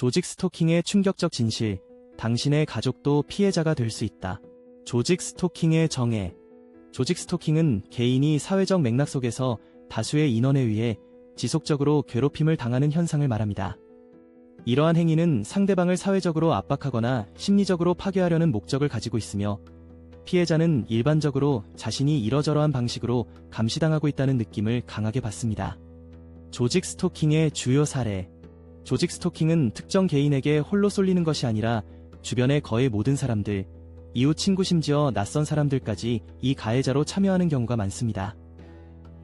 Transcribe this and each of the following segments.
조직 스토킹의 충격적 진실, 당신의 가족도 피해자가 될 수 있다. 조직 스토킹의 정의. 조직 스토킹은 개인이 사회적 맥락 속에서 다수의 인원에 의해 지속적으로 괴롭힘을 당하는 현상을 말합니다. 이러한 행위는 상대방을 사회적으로 압박하거나 심리적으로 파괴하려는 목적을 가지고 있으며 피해자는 일반적으로 자신이 이러저러한 방식으로 감시당하고 있다는 느낌을 강하게 받습니다. 조직 스토킹의 주요 사례. 조직 스토킹은 특정 개인에게 홀로 쏠리는 것이 아니라 주변의 거의 모든 사람들, 이웃 친구 심지어 낯선 사람들까지 이 가해자로 참여하는 경우가 많습니다.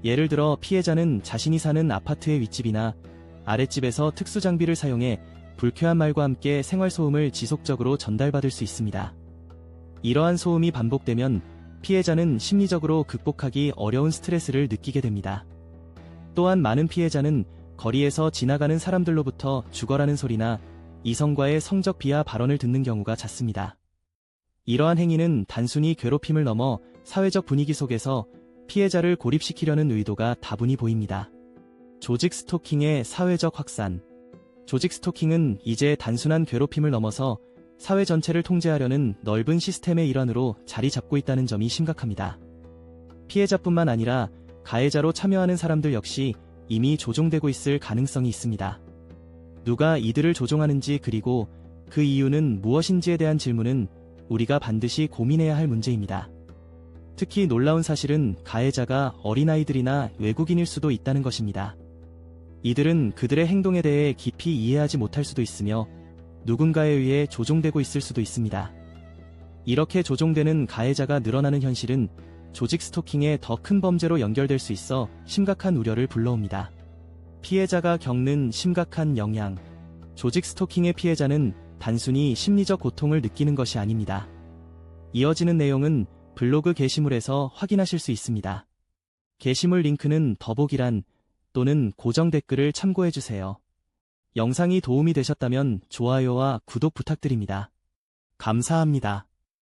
예를 들어 피해자는 자신이 사는 아파트의 윗집이나 아랫집에서 특수 장비를 사용해 불쾌한 말과 함께 생활 소음을 지속적으로 전달받을 수 있습니다. 이러한 소음이 반복되면 피해자는 심리적으로 극복하기 어려운 스트레스를 느끼게 됩니다. 또한 많은 피해자는 거리에서 지나가는 사람들로부터 죽어라는 소리나 이성과의 성적 비하 발언을 듣는 경우가 잦습니다. 이러한 행위는 단순히 괴롭힘을 넘어 사회적 분위기 속에서 피해자를 고립시키려는 의도가 다분히 보입니다. 조직 스토킹의 사회적 확산. 조직 스토킹은 이제 단순한 괴롭힘을 넘어서 사회 전체를 통제하려는 넓은 시스템의 일환으로 자리 잡고 있다는 점이 심각합니다. 피해자뿐만 아니라 가해자로 참여하는 사람들 역시 이미 조종되고 있을 가능성이 있습니다. 누가 이들을 조종하는지 그리고 그 이유는 무엇인지에 대한 질문은 우리가 반드시 고민해야 할 문제입니다. 특히 놀라운 사실은 가해자가 어린아이들이나 외국인일 수도 있다는 것입니다. 이들은 그들의 행동에 대해 깊이 이해하지 못할 수도 있으며 누군가에 의해 조종되고 있을 수도 있습니다. 이렇게 조종되는 가해자가 늘어나는 현실은 조직 스토킹의 더 큰 범죄로 연결될 수 있어 심각한 우려를 불러옵니다. 피해자가 겪는 심각한 영향. 조직 스토킹의 피해자는 단순히 심리적 고통을 느끼는 것이 아닙니다. 이어지는 내용은 블로그 게시물에서 확인하실 수 있습니다. 게시물 링크는 더보기란 또는 고정 댓글을 참고해주세요. 영상이 도움이 되셨다면 좋아요와 구독 부탁드립니다. 감사합니다.